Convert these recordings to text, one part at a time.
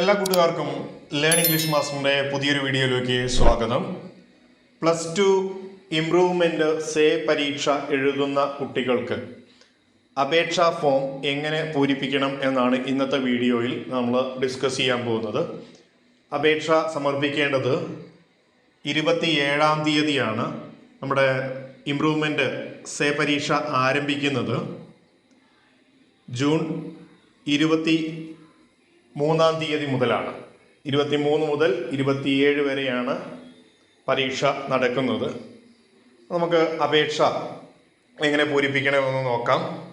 എല്ലാ കൂട്ടുകാർക്കും learn English മാസ്റ്ററിന്റെ പുതിയൊരു വീഡിയോയിലേക്ക് സ്വാഗതം. പ്ലസ് ടു ഇംപ്രൂവ്മെന്റ് സേ പരീക്ഷ എഴുതുന്ന കുട്ടികൾക്ക് അപേക്ഷാ ഫോം എങ്ങനെ പൂരിപ്പിക്കണം എന്നാണ് ഇന്നത്തെ വീഡിയോയിൽ നമ്മൾ ഡിസ്കസ് ചെയ്യാൻ പോകുന്നത്. അപേക്ഷ സമർപ്പിക്കേണ്ടത് ഇരുപത്തിയേഴാം തീയതിയാണ് നമ്മുടെ ഇംപ്രൂവ്മെന്റ് സേ പരീക്ഷ ആരംഭിക്കുന്നത്. ജൂൺ ഇരുപത്തി മൂന്നാം തീയതി മുതലാണ്. ഇരുപത്തി മൂന്ന് മുതൽ ഇരുപത്തിയേഴ് വരെയാണ് പരീക്ഷ നടക്കുന്നത്. നമുക്ക് അപേക്ഷ എങ്ങനെ പൂരിപ്പിക്കണമെന്ന് നോക്കാം.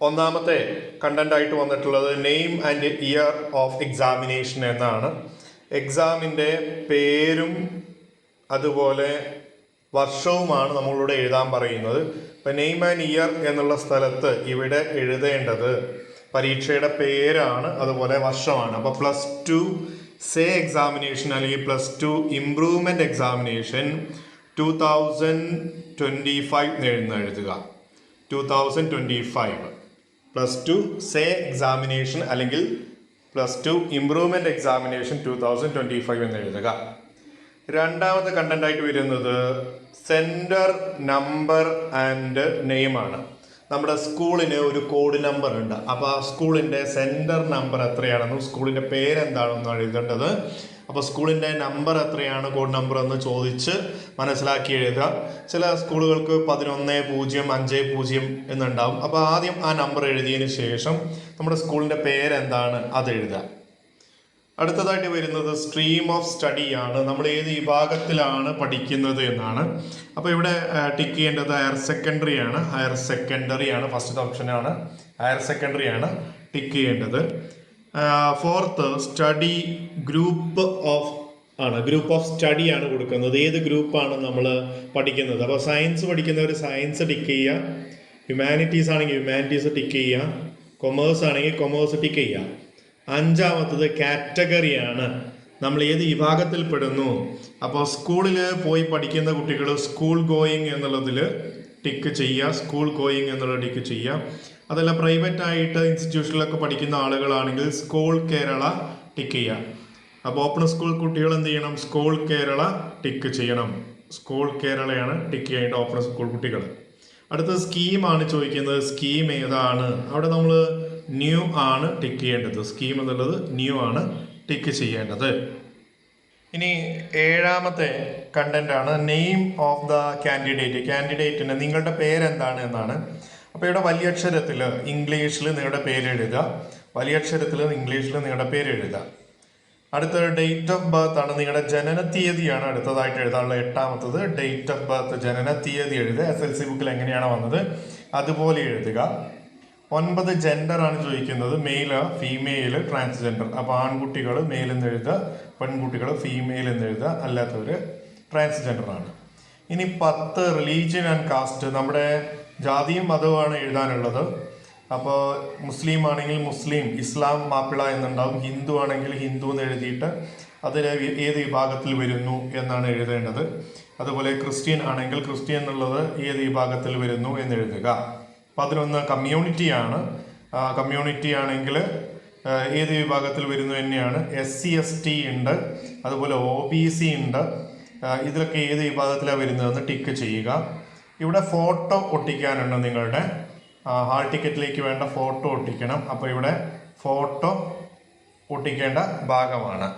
ഒന്നാമത്തെ കണ്ടന്റായിട്ട് വന്നിട്ടുള്ളത് name and year of examination എന്നാണ്. എക്സാമിന്റെ പേരും അതുപോലെ വർഷവുമാണ് നമ്മളോട് എഴുതാൻ പറയുന്നത്. ഇപ്പം നെയിം ആൻഡ് ഇയർ എന്നുള്ള സ്ഥലത്ത് ഇവിടെ എഴുതേണ്ടത് പരീക്ഷയുടെ പേരാണ് അതുപോലെ വർഷമാണ്. അപ്പോൾ പ്ലസ് ടു സേ എക്സാമിനേഷൻ അല്ലെങ്കിൽ plus two improvement examination two thousand twenty five എന്ന് എഴുതുക. Two thousand twenty five plus two say examination അല്ലെങ്കിൽ plus two improvement examination two thousand twenty five എന്ന് എഴുതുക. രണ്ടാമത്തെ കണ്ടന്റ് ആയിട്ട് വരുന്നത് സെന്റർ നമ്പർ ആൻഡ് നെയിമാണ് നമ്മുടെ സ്കൂളിന് ഒരു കോഡ് നമ്പർ ഉണ്ട്. അപ്പോൾ ആ സ്കൂളിന്റെ സെന്റർ നമ്പർ എത്രയാണെന്നും സ്കൂളിന്റെ പേരെന്താണെന്നും എഴുതേണ്ടത്. അപ്പോൾ സ്കൂളിന്റെ നമ്പർ എത്രയാണ് കോഡ് നമ്പർ എന്ന് ചോദിച്ച് മനസ്സിലാക്കി എഴുതുക. ചില സ്കൂളുകൾക്ക് പതിനൊന്ന് പൂജ്യം അഞ്ച് പൂജ്യം എന്നുണ്ടാവും. അപ്പോൾ ആദ്യം ആ നമ്പർ എഴുതിയതിന് ശേഷം നമ്മുടെ സ്കൂളിന്റെ പേരെന്താണ് അത് എഴുതുക. അടുത്തതായിട്ട് വരുന്നത് സ്ട്രീം ഓഫ് സ്റ്റഡി ആണ്. നമ്മൾ ഏത് വിഭാഗത്തിലാണ് പഠിക്കുന്നത് എന്നാണ്. അപ്പോൾ ഇവിടെ ടിക്ക് ചെയ്യേണ്ടത് ഹയർ സെക്കൻഡറി ആണ്. ഹയർ സെക്കൻഡറി ആണ്. ഫസ്റ്റ് ഓപ്ഷനാണ് ഹയർ സെക്കൻഡറി ആണ് ടിക്ക് ചെയ്യേണ്ടത്. ഫോർത്ത് സ്റ്റഡി ഗ്രൂപ്പ് ഓഫ് ആണ്. ഗ്രൂപ്പ് ഓഫ് സ്റ്റഡി ആണ് കൊടുക്കുന്നത്. ഏത് ഗ്രൂപ്പാണ് നമ്മൾ പഠിക്കുന്നത്? അപ്പോൾ സയൻസ് പഠിക്കുന്നവർ സയൻസ് ടിക്ക് ചെയ്യുക. ഹ്യൂമാനിറ്റീസ് ആണെങ്കിൽ ഹ്യൂമാനിറ്റീസ് ടിക്ക് ചെയ്യുക. കൊമേഴ്സ് ആണെങ്കിൽ കൊമേഴ്സ് ടിക്ക് ചെയ്യുക. അഞ്ചാമത്തത് കാറ്റഗറിയാണ്. നമ്മൾ ഏത് വിഭാഗത്തിൽ പെടുന്നു? അപ്പോൾ സ്കൂളിൽ പോയി പഠിക്കുന്ന കുട്ടികൾ സ്കൂൾ ഗോയിങ് എന്നുള്ളതിൽ ടിക്ക് ചെയ്യുക സ്കൂൾ ഗോയിങ് എന്നുള്ള ടിക്ക് ചെയ്യുക. അതല്ല പ്രൈവറ്റ് ആയിട്ട് ഇൻസ്റ്റിറ്റ്യൂഷനിലൊക്കെ പഠിക്കുന്ന ആളുകളാണെങ്കിൽ സ്കൂൾ കേരള ടിക്ക് ചെയ്യുക. അപ്പോൾ ഓപ്പൺ സ്കൂൾ കുട്ടികൾ എന്ത് ചെയ്യണം? സ്കൂൾ കേരള ടിക്ക് ചെയ്യണം. സ്കൂൾ കേരളയാണ് ടിക്ക് ചെയ്യേണ്ട ഓപ്പൺ സ്കൂൾ കുട്ടികൾ. അടുത്ത സ്കീമാണ് ചോദിക്കുന്നത്. സ്കീം ഏതാണ്? അവിടെ നമ്മൾ ന്യൂ ആണ് ടിക്ക് ചെയ്യേണ്ടത്. സ്കീം എന്നുള്ളത് ന്യൂ ആണ് ടിക്ക് ചെയ്യേണ്ടത്. ഇനി ഏഴാമത്തെ കണ്ടന്റ് ആണ് നെയിം ഓഫ് ദ കാൻഡിഡേറ്റ് കാൻഡിഡേറ്റിന് നിങ്ങളുടെ പേരെന്താണ് എന്നാണ്. അപ്പോൾ ഇവിടെ വലിയ അക്ഷരത്തിൽ ഇംഗ്ലീഷിൽ നിങ്ങളുടെ പേര് എഴുതുക. വലിയ അക്ഷരത്തിൽ ഇംഗ്ലീഷിൽ നിങ്ങളുടെ പേര് എഴുതുക. അടുത്തത് ഡേറ്റ് ഓഫ് ബർത്ത് ആണ്. നിങ്ങളുടെ ജനന തീയതിയാണ് അടുത്തതായിട്ട് എഴുതാനുള്ള എട്ടാമത്തത്. ഡേറ്റ് ഓഫ് ബർത്ത് ജനന തീയതി എഴുതുക എസ് എൽ സി ബുക്കിൽ എങ്ങനെയാണ് വന്നത്? അതുപോലെ എഴുതുക. ഒൻപത് ജെൻഡർ ആണ് ചോദിക്കുന്നത്. Male female transgender. അപ്പോൾ ആൺകുട്ടികൾ മെയിൽ എന്ന് എഴുതുക പെൺകുട്ടികൾ ഫീമെയിൽ എന്ന് എഴുതുക അല്ലാത്തവർ ട്രാൻസ്ജെൻഡർ ആണ്. ഇനി പത്ത് റിലീജിയൻ ആൻഡ് കാസ്റ്റ്. നമ്മുടെ ജാതിയും മതവുമാണ് എഴുതാനുള്ളത്. അപ്പോൾ മുസ്ലിം ആണെങ്കിൽ മുസ്ലിം ഇസ്ലാം മാപ്പിള എന്നുണ്ടാവും. ഹിന്ദു ആണെങ്കിൽ ഹിന്ദു എന്ന് എഴുതിയിട്ട് അതിൽ ഏത് വിഭാഗത്തിൽ വരുന്നു എന്നാണ് എഴുതേണ്ടത്. അതുപോലെ ക്രിസ്ത്യൻ ആണെങ്കിൽ ക്രിസ്ത്യൻ എന്നുള്ളത് ഏത് വിഭാഗത്തിൽ വരുന്നു എന്ന് എഴുതുക. പതിനൊന്ന് കമ്മ്യൂണിറ്റിയാണ്. കമ്മ്യൂണിറ്റി ആണെങ്കിൽ ഏത് വിഭാഗത്തിൽ വരുന്നു തന്നെയാണ്? എസ് സി എസ് ടി ഉണ്ട്. അതുപോലെ ഒ ബി സി ഉണ്ട്. ഇതിലൊക്കെ ഏത് വിഭാഗത്തിലാണ് വരുന്നതെന്ന് ടിക്ക് ചെയ്യുക. ഇവിടെ ഫോട്ടോ ഒട്ടിക്കാനുണ്ട് നിങ്ങളുടെ. ഹാൾ ടിക്കറ്റിലേക്ക് വേണ്ട ഫോട്ടോ ഒട്ടിക്കണം. അപ്പോൾ ഇവിടെ ഫോട്ടോ ഒട്ടിക്കേണ്ട ഭാഗമാണ്.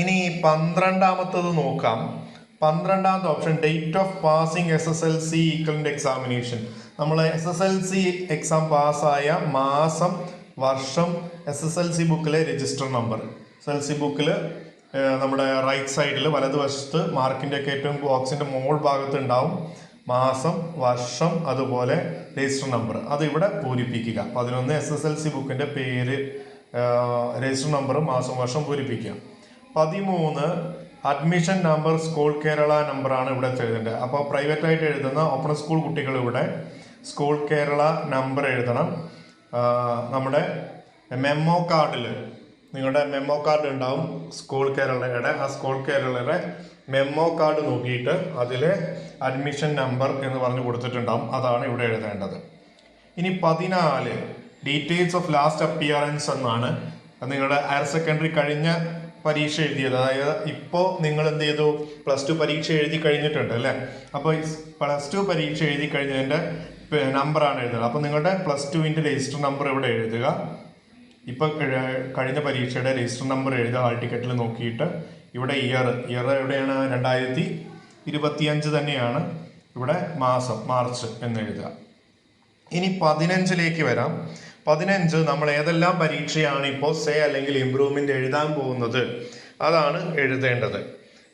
ഇനി പന്ത്രണ്ടാമത്തത് നോക്കാം. പന്ത്രണ്ടാമത്തെ option date of passing S S L C equivalent examination നമ്മൾ S S L C exam പാസ്സായ മാസം വർഷം എസ് എസ് എൽ സി ബുക്കിലെ register number S L C ബുക്കിൽ നമ്മുടെ റൈറ്റ് സൈഡിൽ വലതുവശത്ത് മാർക്കിന്റെ ഒക്കെ ഏറ്റവും ബോക്സിന്റെ മോൾ ഭാഗത്ത് ഉണ്ടാവും മാസം വർഷം അതുപോലെ രജിസ്റ്റർ നമ്പർ അത് ഇവിടെ പൂരിപ്പിക്കുക. പതിനൊന്ന് എസ് എസ് എൽ സി ബുക്കിന്റെ പേര് രജിസ്റ്റർ നമ്പർ മാസം വർഷം പൂരിപ്പിക്കുക. പതിമൂന്ന് അഡ്മിഷൻ നമ്പർ സ്കൂൾ കേരള നമ്പറാണ് ഇവിടെ എഴുതേണ്ടത്. അപ്പോൾ പ്രൈവറ്റായിട്ട് എഴുതുന്ന ഓപ്പൺ സ്കൂൾ കുട്ടികൾ ഇവിടെ സ്കൂൾ കേരള നമ്പർ എഴുതണം. നമ്മുടെ മെമ്മോ കാർഡിൽ നിങ്ങളുടെ മെമ്മോ കാർഡ് ഉണ്ടാവും സ്കൂൾ കേരളയുടെ ആ സ്കൂൾ കേരളയുടെ മെമ്മോ കാർഡ് നോക്കിയിട്ട് അതിൽ അഡ്മിഷൻ നമ്പർ എന്ന് പറഞ്ഞ് കൊടുത്തിട്ടുണ്ടാവും. അതാണ് ഇവിടെ എഴുതേണ്ടത്. ഇനി പതിനാല്. ഡീറ്റെയിൽസ് ഓഫ് ലാസ്റ്റ് അപ്പിയറൻസ് എന്നാണ്. നിങ്ങളുടെ ഹയർ സെക്കൻഡറി കഴിഞ്ഞ പരീക്ഷ എഴുതിയത്. അതായത് ഇപ്പോൾ നിങ്ങൾ എന്ത് ചെയ്തു? പ്ലസ് ടു പരീക്ഷ എഴുതി കഴിഞ്ഞിട്ടുണ്ട് അല്ലേ? അപ്പോൾ പ്ലസ് ടു പരീക്ഷ എഴുതി കഴിഞ്ഞതിന്റെ നമ്പറാണ് എഴുതുന്നത്. അപ്പോൾ നിങ്ങളുടെ പ്ലസ് ടുവിന്റെ രജിസ്റ്റർ നമ്പർ ഇവിടെ എഴുതുക. ഇപ്പോൾ കഴിഞ്ഞ പരീക്ഷയുടെ രജിസ്റ്റർ നമ്പർ എഴുതുക. ഹാൾ ടിക്കറ്റിൽ നോക്കിയിട്ട് ഇവിടെ ഇയർ. ഇയർ എവിടെയാണ്? രണ്ടായിരത്തി ഇരുപത്തിയഞ്ച് തന്നെയാണ് ഇവിടെ മാസം മാർച്ച് എന്ന് എഴുതുക. ഇനി പതിനഞ്ചിലേക്ക് വരാം. പതിനഞ്ച് നമ്മൾ ഏതെല്ലാം പരീക്ഷയാണ് ഇപ്പോൾ സേ അല്ലെങ്കിൽ ഇംപ്രൂവ്മെന്റ് എഴുതാൻ പോകുന്നത്? അതാണ് എഴുതേണ്ടത്.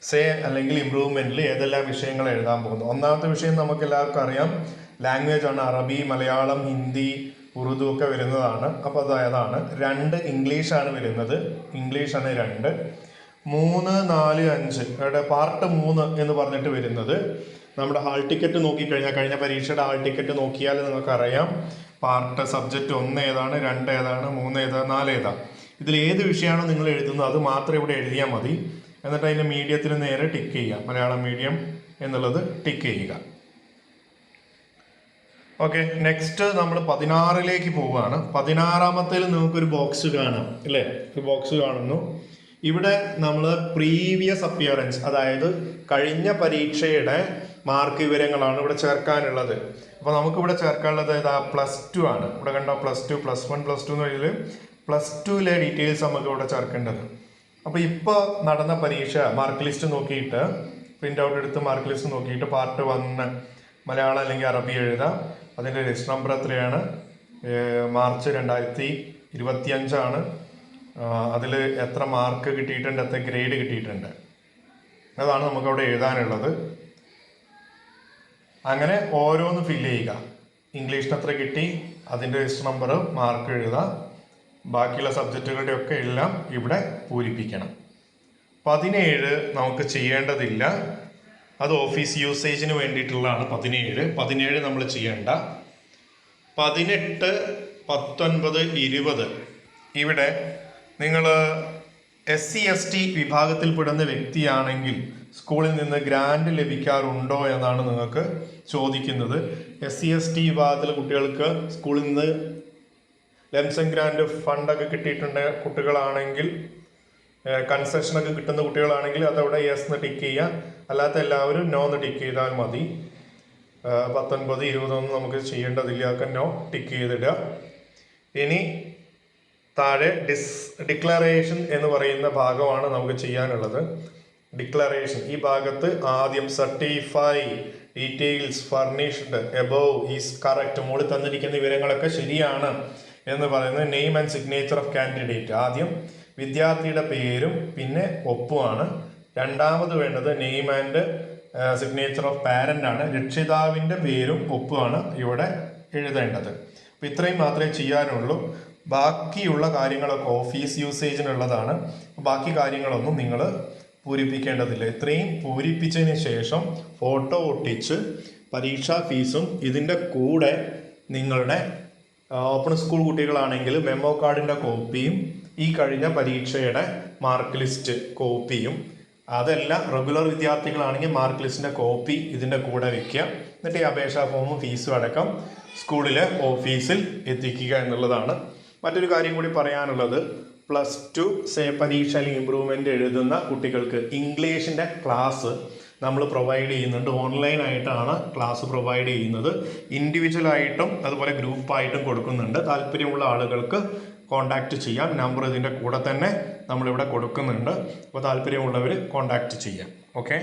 സേ അല്ലെങ്കിൽ ഇംപ്രൂവ്മെന്റിൽ ഏതെല്ലാം വിഷയങ്ങൾ എഴുതാൻ പോകുന്നത് ഒന്നാമത്തെ വിഷയം നമുക്ക് എല്ലാവർക്കും അറിയാം. ലാംഗ്വേജ് ആണ് അറബി മലയാളം ഹിന്ദി ഉറുദു ഒക്കെ വരുന്നതാണ്. അപ്പോൾ അത് അതാണ് രണ്ട് ഇംഗ്ലീഷാണ് വരുന്നത്. ഇംഗ്ലീഷാണ് രണ്ട്. മൂന്ന് നാല് അഞ്ച്. പാർട്ട് മൂന്ന് എന്ന് പറഞ്ഞിട്ട് വരുന്നത്. നമ്മുടെ ഹാൾ ടിക്കറ്റ് നോക്കിക്കഴിഞ്ഞാൽ കഴിഞ്ഞ പരീക്ഷയുടെ ഹാൾ ടിക്കറ്റ് നോക്കിയാൽ നിങ്ങൾക്കറിയാം പാർട്ട് സബ്ജക്റ്റ് ഒന്ന് ഏതാണ് രണ്ട് ഏതാണ് മൂന്ന് ഏതാണ് നാല് ഏതാ. ഇതിൽ ഏത് വിഷയമാണോ നിങ്ങൾ എഴുതുന്നത് അത് മാത്രം ഇവിടെ എഴുതിയാൽ മതി. എന്നിട്ട് അതിന്റെ മീഡിയത്തിന് നേരെ ടിക്ക് ചെയ്യുക. മലയാളം മീഡിയം എന്നുള്ളത് ടിക്ക് ചെയ്യുക. ഓക്കെ നെക്സ്റ്റ് നമ്മൾ പതിനാറിലേക്ക് പോവുകയാണ്. പതിനാറാമത്തേൽ നിങ്ങൾക്കൊരു ബോക്സ് കാണാം. അല്ലേ ഒരു ബോക്സ് കാണുന്നു. ഇവിടെ നമ്മൾ പ്രീവിയസ് അപ്പിയറൻസ് അതായത് കഴിഞ്ഞ പരീക്ഷയുടെ മാർക്ക് വിവരങ്ങളാണ് ഇവിടെ ചേർക്കാനുള്ളത്. അപ്പോൾ നമുക്കിവിടെ ചേർക്കാനുള്ളത് ഏതാ? പ്ലസ് ടു ആണ്. ഇവിടെ കണ്ടോ? Plus two plus one plus two എന്ന് പറയുന്നത് പ്ലസ് ടുവിലെ ഡീറ്റെയിൽസ് നമുക്ക് ഇവിടെ ചേർക്കേണ്ടത്. അപ്പോൾ ഇപ്പോൾ നടന്ന പരീക്ഷ മാർക്ക് ലിസ്റ്റ് നോക്കിയിട്ട് പ്രിന്റ് ഔട്ട് എടുത്ത് മാർക്ക് ലിസ്റ്റ് നോക്കിയിട്ട് പാർട്ട് വണ്ണ് മലയാളം അല്ലെങ്കിൽ അറബി എഴുതാം. അതിന്റെ രജിസ്റ്റർ നമ്പർ എത്രയാണ്? മാർച്ച് രണ്ടായിരത്തി ഇരുപത്തി അഞ്ചാണ് അതിൽ എത്ര മാർക്ക് കിട്ടിയിട്ടുണ്ട് എത്ര ഗ്രേഡ് കിട്ടിയിട്ടുണ്ട്. അതാണ് നമുക്കവിടെ എഴുതാനുള്ളത്. അങ്ങനെ ഓരോന്ന് ഫില്ല് ചെയ്യുക. ഇംഗ്ലീഷിന് എത്ര കിട്ടി അതിന്റെ രജിസ്റ്റർ നമ്പർ മാർക്ക് എഴുതുക. ബാക്കിയുള്ള സബ്ജക്റ്റുകളുടെ ഒക്കെ എല്ലാം ഇവിടെ പൂരിപ്പിക്കണം. പതിനേഴ് നമുക്ക് ചെയ്യേണ്ടതില്ല. അത് ഓഫീസ് യൂസേജിന് വേണ്ടിയിട്ടുള്ളതാണ് പതിനേഴ്. പതിനേഴ് നമ്മൾ ചെയ്യേണ്ട. പതിനെട്ട് പത്തൊൻപത് ഇരുപത്. ഇവിടെ നിങ്ങൾ എസ് സി എസ് ടി വിഭാഗത്തിൽപ്പെടുന്ന വ്യക്തിയാണെങ്കിൽ സ്കൂളിൽ നിന്ന് ഗ്രാൻഡ് ലഭിക്കാറുണ്ടോ എന്നാണ് നിങ്ങൾക്ക് ചോദിക്കുന്നത്. എസ് സി എസ് ടി വിഭാഗത്തിലെ കുട്ടികൾക്ക് സ്കൂളിൽ നിന്ന് ലെംസൺ ഗ്രാൻഡ് ഫണ്ടൊക്കെ കിട്ടിയിട്ടുണ്ട് കുട്ടികളാണെങ്കിൽ കൺസെഷനൊക്കെ കിട്ടുന്ന കുട്ടികളാണെങ്കിൽ അതവിടെ യെസ് എന്ന് ടിക്ക് ചെയ്യുക. അല്ലാത്ത എല്ലാവരും നോ എന്ന് ടിക്ക് ചെയ്താൽ മതി. പത്തൊൻപത് ഇരുപതൊന്നും നമുക്ക് ചെയ്യേണ്ടതില്ല. അതൊക്കെ നോ ടിക്ക് ചെയ്തിടുക. ഇനി താഴെ ഡിസ് ഡിക്ലറേഷൻ എന്ന് പറയുന്ന ഭാഗമാണ് നമുക്ക് ചെയ്യാനുള്ളത്. ഡിക്ലറേഷൻ ഈ ഭാഗത്ത് ആദ്യം certify details furnished above is correct മുകളിൽ തന്നിരിക്കുന്ന വിവരങ്ങളൊക്കെ ശരിയാണ് എന്ന് പറയുന്നത്. Name and signature of candidate ആദ്യം വിദ്യാർത്ഥിയുടെ പേരും പിന്നെ ഒപ്പുമാണ്. രണ്ടാമത് വേണ്ടത് name and signature of parent ആണ്. രക്ഷിതാവിന്റെ പേരും ഒപ്പുമാണ് ഇവിടെ എഴുതേണ്ടത്. അപ്പോൾ ഇത്രയും മാത്രമേ ചെയ്യാനുള്ളൂ. ബാക്കിയുള്ള കാര്യങ്ങളൊക്കെ ഓഫീസ് യൂസേജിനുള്ളതാണ് ബാക്കി കാര്യങ്ങളൊന്നും നിങ്ങൾ പൂരിപ്പിക്കേണ്ടതില്ല. ഇത്രയും പൂരിപ്പിച്ചതിന് ശേഷം ഫോട്ടോ ഒട്ടിച്ച് പരീക്ഷാ ഫീസും ഇതിന്റെ കൂടെ നിങ്ങളുടെ ഓപ്പൺ സ്കൂൾ കുട്ടികളാണെങ്കിൽ മെമ്മോ കാർഡിന്റെ കോപ്പിയും ഈ കഴിഞ്ഞ പരീക്ഷയുടെ മാർക്ക് ലിസ്റ്റ് കോപ്പിയും അതല്ല റെഗുലർ വിദ്യാർത്ഥികളാണെങ്കിൽ മാർക്ക് ലിസ്റ്റിന്റെ കോപ്പി ഇതിന്റെ കൂടെ വെക്കുക. എന്നിട്ട് ഈ അപേക്ഷാ ഫോമും ഫീസും അടക്കം സ്കൂളിലെ ഓഫീസിൽ എത്തിക്കുക എന്നുള്ളതാണ്. മറ്റൊരു കാര്യം കൂടി പറയാനുള്ളത്. പ്ലസ് ടു സേ പരീക്ഷ അല്ലെങ്കിൽ ഇമ്പ്രൂവ്മെന്റ് എഴുതുന്ന കുട്ടികൾക്ക് ഇംഗ്ലീഷിന്റെ ക്ലാസ് നമ്മൾ പ്രൊവൈഡ് ചെയ്യുന്നുണ്ട്. ഓൺലൈനായിട്ടാണ് ക്ലാസ് പ്രൊവൈഡ് ചെയ്യുന്നത്. ഇൻഡിവിജ്വലായിട്ടും അതുപോലെ ഗ്രൂപ്പായിട്ടും കൊടുക്കുന്നുണ്ട്. താല്പര്യമുള്ള ആളുകൾക്ക് കോൺടാക്റ്റ് ചെയ്യാം. നമ്പർ ഇതിന്റെ കൂടെ തന്നെ നമ്മളിവിടെ കൊടുക്കുന്നുണ്ട്. അപ്പോൾ താല്പര്യമുള്ളവർ കോൺടാക്റ്റ് ചെയ്യാം. ഓക്കെ